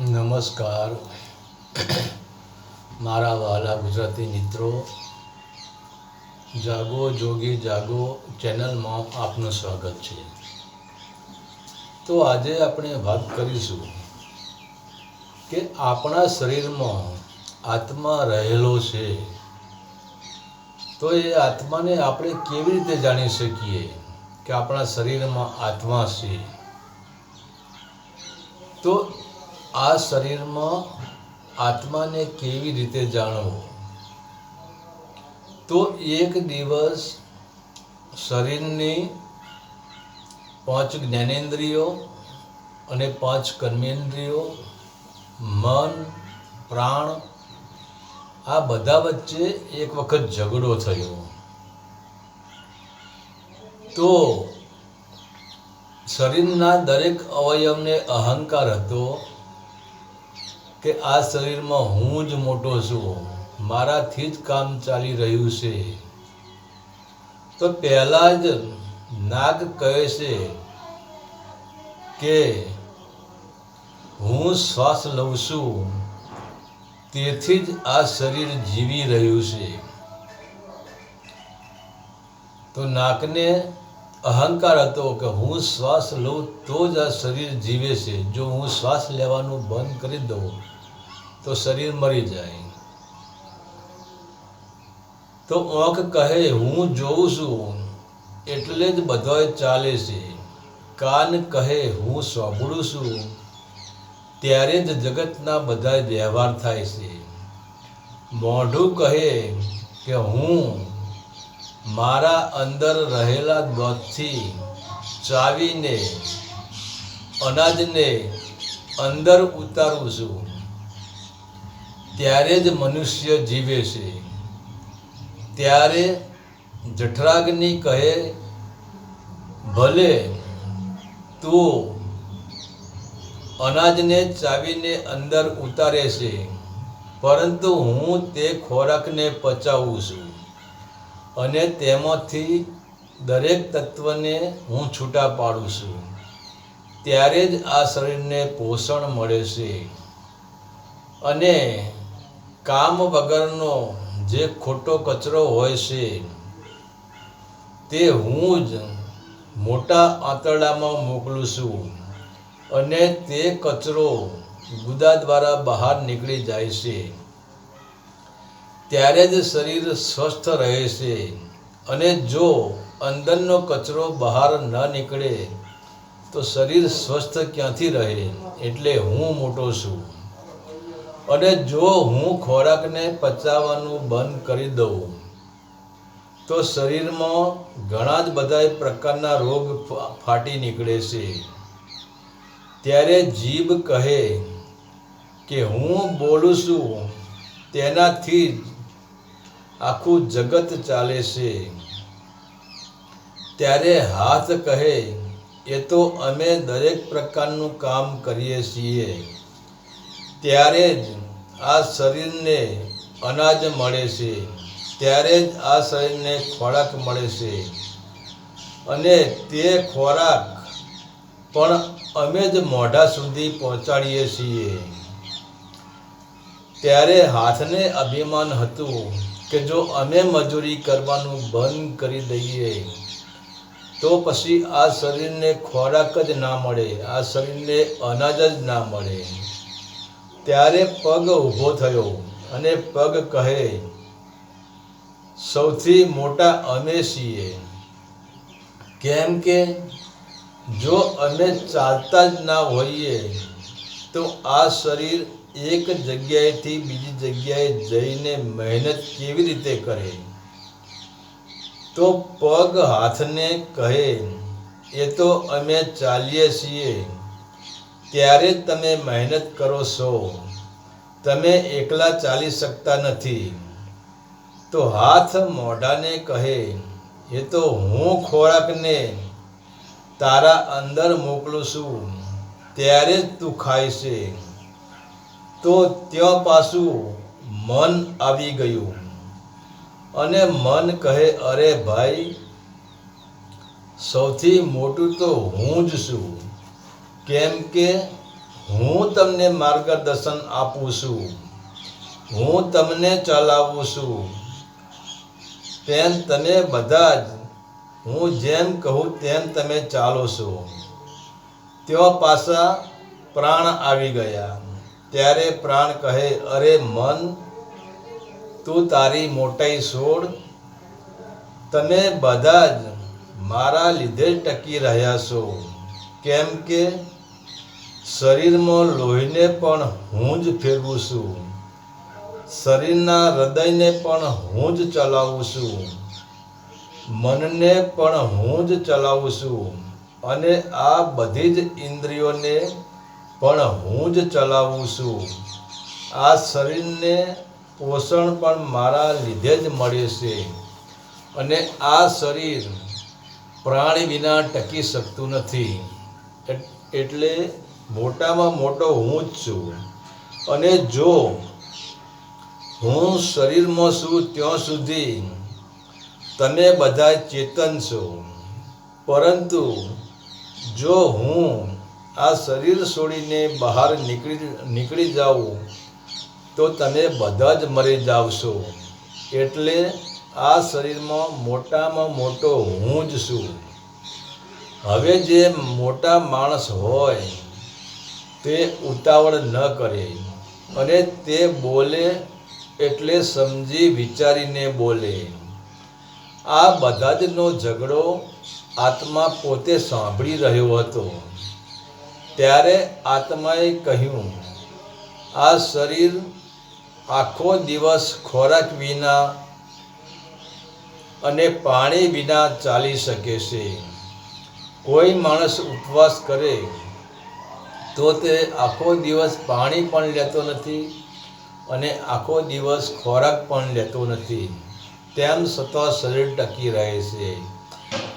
નમસ્કાર. મારા વાલા ગુજરાતી મિત્રો, જાગો, જોગી, જાગો ચેનલમાં આપનું સ્વાગત છે. તો આજે આપણે વાત કરીશું કે આપણા શરીરમાં આત્મા રહેલો છે. તો એ આત્માને આપણે કેવી રીતે જાણી શકીએ કે આપણા શરીરમાં આત્મા છે? તો આ શરીરમાં આત્માને કેવી રીતે જાણવું? તો એક દિવસ શરીરની પાંચ જ્ઞાનેન્દ્રિયો અને પાંચ કર્મેન્દ્રિયો, મન, પ્રાણ, આ બધા વચ્ચે એક વખત ઝઘડો થયો. તો શરીરના દરેક અવયવને અહંકાર હતો કે આ શરીરમાં હું જ મોટો છું. મારાથી જ કામ ચાલી રહ્યું છે. તો પહેલાં જ નાગ કહે છે કે હું શ્વાસ લઉં છું. તેથી જ આ શરીર જીવી રહ્યું છે. તો નાકને અહંકાર હતો કે હું શ્વાસ લઉં તો જ આ શરીર જીવે છે. જો હું શ્વાસ લેવાનું બંધ કરી દઉં તો શરીર મરી જાય. તો ઓંખ કહે, હું જોઉં છું, એટલે જ બધોય ચાલે છે. કાન કહે, હું સાંભળું છું. ત્યારે જ જગતના બધા વ્યવહાર થાય છે. મોઢું કહે કે, હું મારા અંદર રહેલા દોધથી ચાવીને, અનાજને અંદર ઉતારું છું. ત્યારે જ મનુષ્ય જીવે છે. ત્યારે જઠરાગ્નિ કહે, ભલે તો અનાજને ચાવીને અંદર ઉતારે છે, પરંતુ હું તે ખોરાકને પચાવું છું અને તેમાંથી દરેક તત્વને હું છૂટા પાડું છું. ત્યારે જ આ શરીરને પોષણ મળે છે. અને કામ વગરનો જે ખોટો કચરો હોય છે, તે હું જ મોટા આંતરડામાં મોકલું છું અને તે કચરો ગુદા દ્વારા બહાર નીકળી જાય છે. ત્યારે જ શરીર સ્વસ્થ રહે છે અને જો અંદરનો કચરો બહાર ન નીકળે, તો શરીર સ્વસ્થ ક્યાંથી રહે? એટલે હું મોટો છું. અને જો હું ખોરાકને પચાવવાનું બંધ કરી દઉં, તો શરીરમાં ઘણા જ બધા પ્રકારના રોગ ફાટી નીકળે છે. ત્યારે જીભ કહે કે હું બોલું છું, તેનાથી જ આખું જગત ચાલે છે. ત્યારે હાથ કહે, એ તો અમે દરેક પ્રકારનું કામ કરીએ છીએ. ત્યારે જ આ શરીરને અનાજ મળે છે. ત્યારે જ આ શરીરને ખોરાક મળે છે. અને તે ખોરાક પણ અમે જ મોઢા સુધી પહોંચાડીએ છીએ. ત્યારે હાથને અભિમાન હતું કે જો અમે મજૂરી કરવાનું બંધ કરી દઈએ, તો પછી આ શરીરને ખોરાક જ ના મળે, આ શરીરને અનાજ જ ના મળે. ત્યારે પગ ઊભો થયો અને પગ કહે, સૌથી મોટા અમે છીએ કેમ કે જો અમે ચાલતા જ ના હોઈએ, તો આ શરીર એક જગ્યાએથી બીજી જગ્યાએ જઈને મહેનત કેવી રીતે કરે? તો પગ હાથને કહે, એ તો અમે ચાલીએ છીએ. ત્યારે તમે મહેનત કરો છો? તમે એકલા ચાલી શકતા નથી. તો હાથ મોઢાને કહે, એ તો હું ખોરાકને તારા અંદર મોકલું છું, ત્યારે જ તું ખાય તો ત્યાં પાછું મન આવી ગયું. અને મન કહે, અરે ભાઈ, સૌથી મોટું તો હું જ છું. કેમ કે હું તમને માર્ગદર્શન આપું છું. હું તમને ચલાવું છું. તેમ તમે બધા જ, હું જેમ કહું તેમ તમે ચાલો છો. ત્યાં પાછા પ્રાણ આવી ગયા. ત્યારે પ્રાણ કહે, અરે મન, તું તારી મોટાઈ છોડ. તમે બધા જ મારા લીધે ટકી રહ્યા છો. કેમ કે શરીરમાં લોહીને પણ હું જ ફેરવું છું. શરીરના હૃદયને પણ હું જ ચલાવું છું. મનને પણ હું જ ચલાવું છું. અને આ બધી જ ઇન્દ્રિયોને પણ હું જ ચલાવું છું. આ શરીરને પોષણ પણ મારા લીધે જ મળે છે. અને આ શરીર પ્રાણી વિના ટકી શકતું નથી. એટલે મોટામાં મોટો હું જ છું. અને જો હું શરીરમાં છું ત્યાં સુધી તમે બધા ચેતન છો. પરંતુ જો હું આ શરીર છોડીને બહાર નીકળી નીકળી જાઉં, તો તમે બધા જ મરી જાવશો એટલે આ શરીરમાં મોટામાં મોટો હું જ છું. હવે જે મોટા માણસ હોય તે ઉતાવળ ન કરે. અને તે બોલે એટલે સમજી વિચારીને બોલે. આ બધા જનો ઝઘડો આત્મા પોતે સાંભળી રહ્યો હતો. ત્યારે આત્માએ કહ્યું, આ શરીર આખો દિવસ ખોરાક વિના અને પાણી વિના ચાલી શકે છે. કોઈ માણસ ઉપવાસ કરે તો તે આખો દિવસ પાણી પણ લેતો નથી અને આખો દિવસ ખોરાક પણ લેતો નથી. તેમ છતાં શરીર ટકી રહે છે.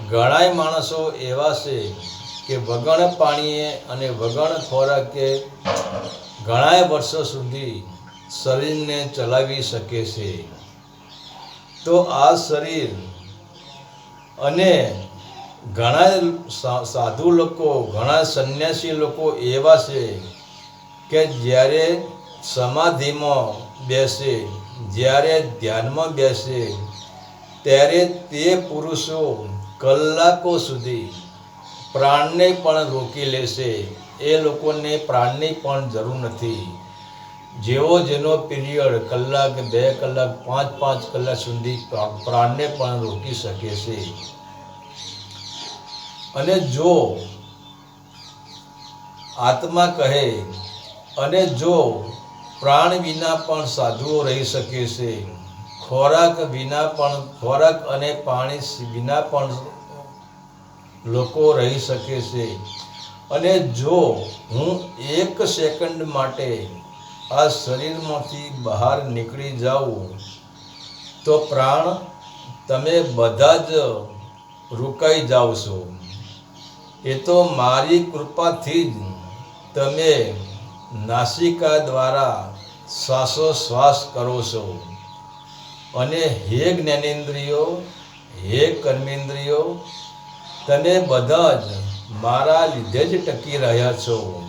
ઘણાય માણસો એવા છે કે વગણ પાણીએ અને વગણ ખોરાકે ઘણાય વર્ષો સુધી શરીરને ચલાવી શકે છે. તો આ શરીર અને ઘણા સાધુ લોકો, ઘણા સંન્યાસી લોકો એવા છે કે જ્યારે સમાધિમાં બેસે, જ્યારે ધ્યાનમાં બેસે, ત્યારે તે પુરુષો કલાકો સુધી પ્રાણને પણ રોકી લેશે. એ લોકોને પ્રાણની પણ જરૂર નથી. જેવો જેનો પીરિયડ કલાક, બે કલાક, પાંચ પાંચ કલાક સુધી પ્રા- પ્રાણને પણ રોકી શકે છે. અને જો આત્મા કહે અને જો પ્રાણ વિના પણ સાધુઓ રહી શકે છે, ખોરાક વિના પણ, ખોરાક અને પાણી વિના પણ લોકો રહી શકે છે. અને જો હું એક સેકન્ડ માટે આ શરીરમાંથી બહાર નીકળી જાઉં, તો પ્રાણ તમે બધા જ રોકાઈ જાઓ છો એ તો મારી કૃપાથી જ તમે નાસિકા દ્વારા શ્વાસોશ્વાસ કરો છો. અને હે જ્ઞાનેન્દ્રિયો, હે કર્મેન્દ્રિયો, તમે બધા જ મારા લીધે જ ટકી રહ્યા છો.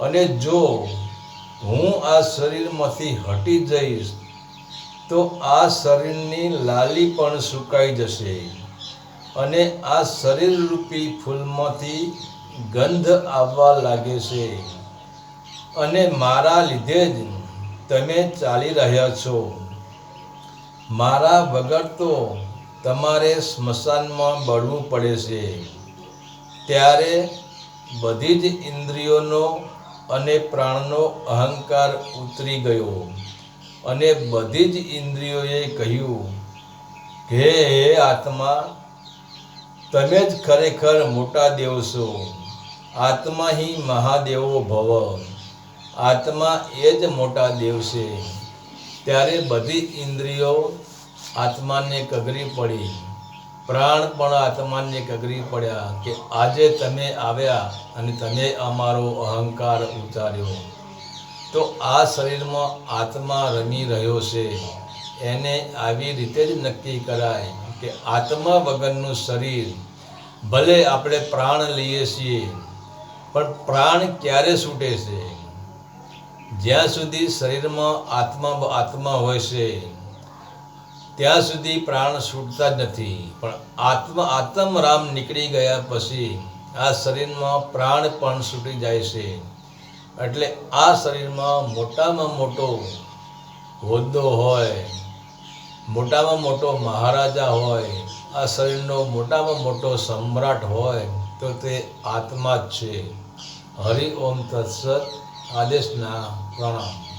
અને જો હું આ શરીરમાંથી હટી જઈશ, તો આ શરીરની લાલી પણ સુકાઈ જશે. અને આ શરીરરૂપી ફૂલમાંથી ગંધ આવવા લાગે છે. અને મારા લીધે જ તમે ચાલી રહ્યા છો. મારા વગર તો તમારે સ્મશાનમાં બળવું પડે છે. ત્યારે બધી જ ઇન્દ્રિયોનો અને પ્રાણનો અહંકાર ઉતરી ગયો. અને બધી જ ઇન્દ્રિયોએ કહ્યું, હે આત્મા તમે જ ખરેખર મોટા દેવ છો. આત્મા હિ મહાદેવો ભવ. આત્મા એ જ મોટા દેવ છે. ત્યારે બધી ઇન્દ્રિયો આત્માને કગરી પડી. પ્રાણ પણ આત્માને કગરી પડ્યા કે આજે તમે આવ્યા અને તમે અમારો અહંકાર ઉતાર્યો. તો આ શરીરમાં આત્મા રમી રહ્યો છે. એને આવી રીતે જ નક્કી કરાય. કે આત્મા વગરનું શરીર, ભલે આપણે પ્રાણ લઈએ છીએ, પણ પ્રાણ ક્યારે છૂટે છે? જ્યાં સુધી શરીરમાં આત્મા આત્મા હોય છે, ત્યાં સુધી પ્રાણ છૂટતા જ નથી. પણ આત્મા આત્મરામ નીકળી ગયા પછી આ શરીરમાં પ્રાણ પણ છૂટી જાય છે. એટલે આ શરીરમાં મોટામાં મોટો હોદ્દો હોય મોટામાં મોટો મહારાજા હોય, આ શરીરનો મોટામાં મોટો સમ્રાટ હોય, તો તે આત્મા જ છે. હરિ ઓમ તત્સત આદેશના પ્રણામ.